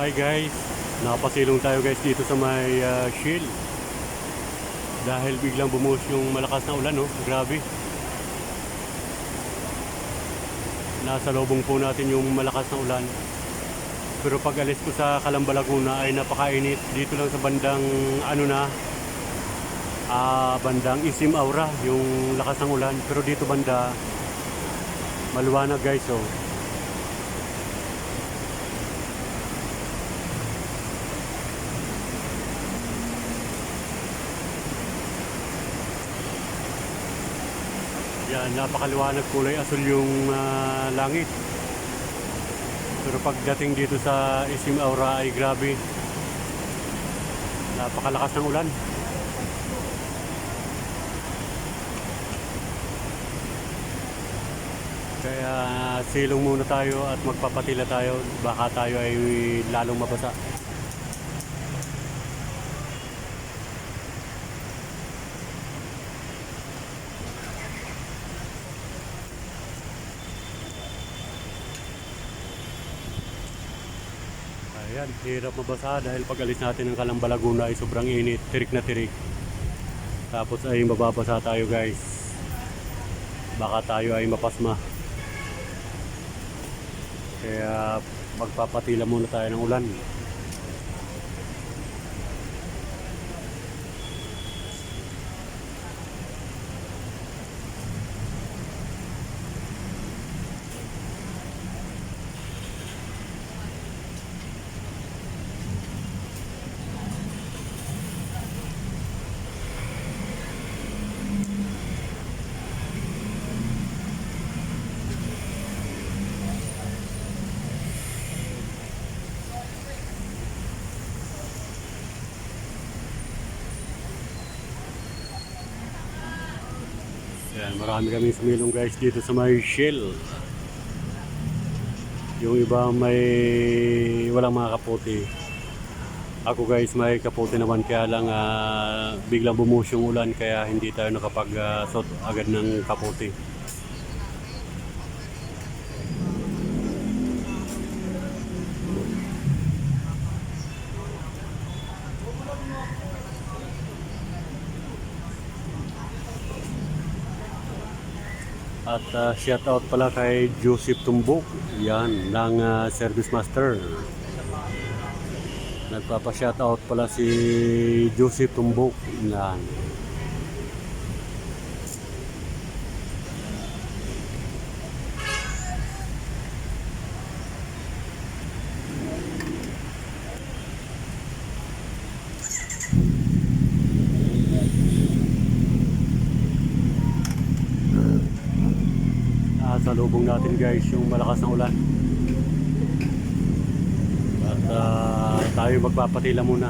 Hi guys, nakapasilong tayo guys dito sa may uh, shield. Dahil biglang bumuhos yung malakas na ulan, no? Grabe. Nasa lobong po natin yung malakas na ulan. Pero pag alis ko sa Calamba Laguna ay napakainit. Dito lang sa bandang ano na, ah bandang Isim Aura, yung lakas ng ulan. Pero dito banda, maluwanag guys, oh. Yan, napakaliwanag kulay asul yung ah, langit. Pero pagdating dito sa Isim Aura ay grabe. Napakalakas ng ulan. Kaya silong muna tayo at magpapatila tayo. Baka tayo ay lalong mabasa. Ayan, hirap mabasa dahil pag alis natin ng Calamba Laguna ay sobrang init, tirik na tirik. Tapos ay mababasa tayo guys. Baka tayo ay mapasma. Kaya magpapatila muna tayo ng ulan. Yan, marami kami sumilong guys dito sa may shell. Yung iba may walang mga kapote. Ako guys may kapote naman kaya lang ah, biglang bumuhos yung ulan kaya hindi tayo nakapag-sot agad ng kapote. At uh, shout out pala kay Joseph Tumbok, yan, ng ah, Service Master. Nagpapa-shout out pala si Joseph Tumbok, yan. Ah, sa lubong natin guys yung malakas na ulan. At ah, tayo magpapatila muna.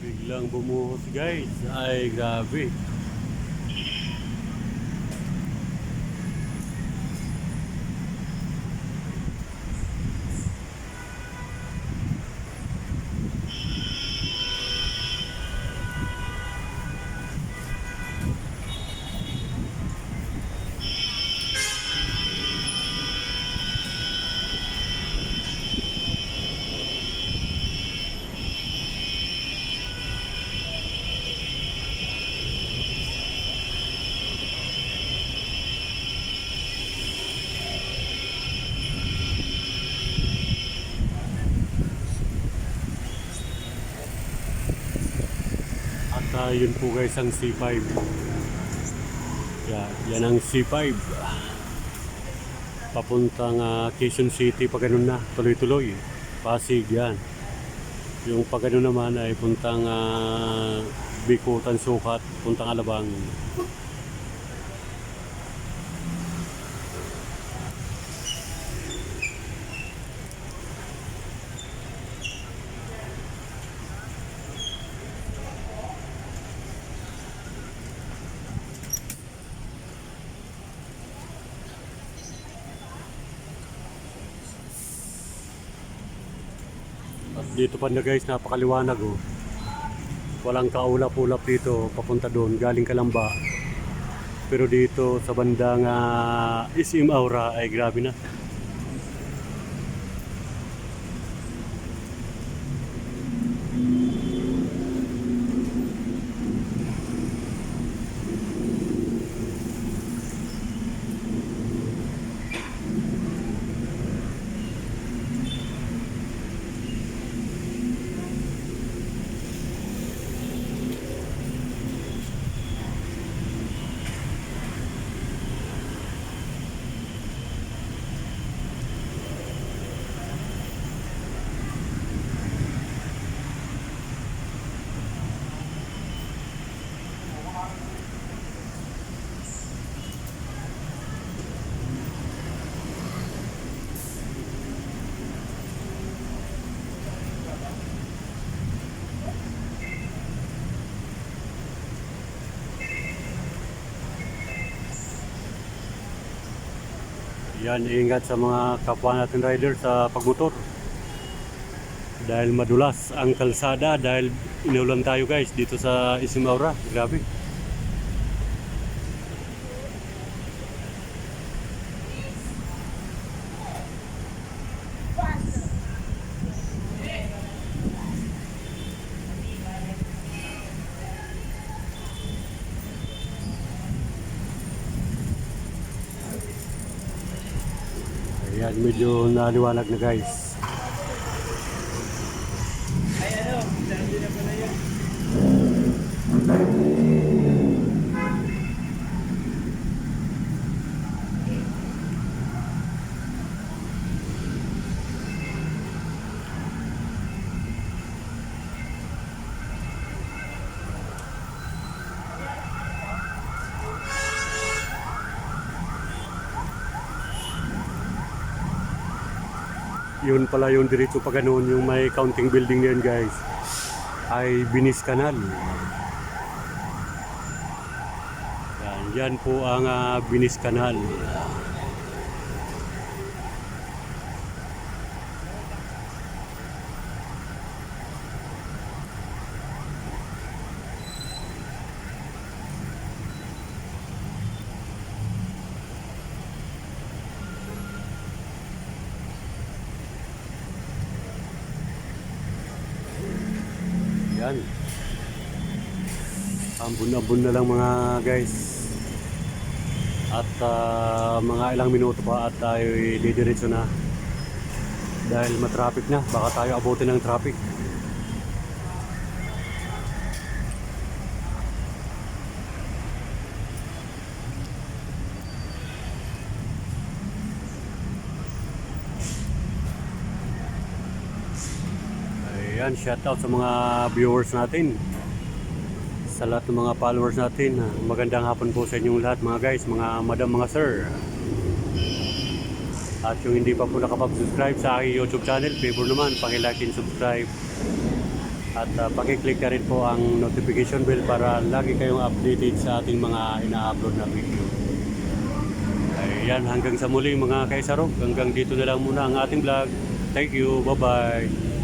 Biglang bumuhos guys. Ay grabe. Ah, yun po guys ang C5. Yan, yan ang C5. Papuntang ah, Quezon City pag ganun na, tuloy-tuloy. Pasig yan. Yung pag ganun naman ay puntang uh, Bikutan Sukat, puntang Alabang. Dito pa na guys, napakaliwanag oh. Walang kaulap-ulap dito, papunta doon, galing Kalamba. Pero dito sa bandang uh, Isim Aura ay grabe na. Yan, ingat sa mga kapwa natin rider sa pagmotor. Dahil madulas ang kalsada dahil inulan tayo guys dito sa Isimaura. Grabe. Ayan, medyo naliwanag na guys. Yun pala yung diretso pa ganun, yung may counting building na guys. Ay Binis Canal. Yan, yan po ang ah, Binis Canal. Yan. Ambun-ambun na lang mga guys. At ah, mga ilang minuto pa at tayo didiretso na. Dahil matraffic na, baka tayo abutin ng traffic. Ayan, shout out sa mga viewers natin. Sa lahat ng mga followers natin. ah, Magandang hapon po sa inyong lahat mga guys, mga madam, mga sir. At yung hindi pa po nakapag-subscribe sa aking YouTube channel, favor naman, pakilike and subscribe. At uh, pakiclick na rin po ang notification bell para lagi kayong updated sa ating mga ina-upload na video. Ayan, hanggang sa muli mga kaisarog. Hanggang dito na lang muna ang ating vlog. Thank you. Bye-bye.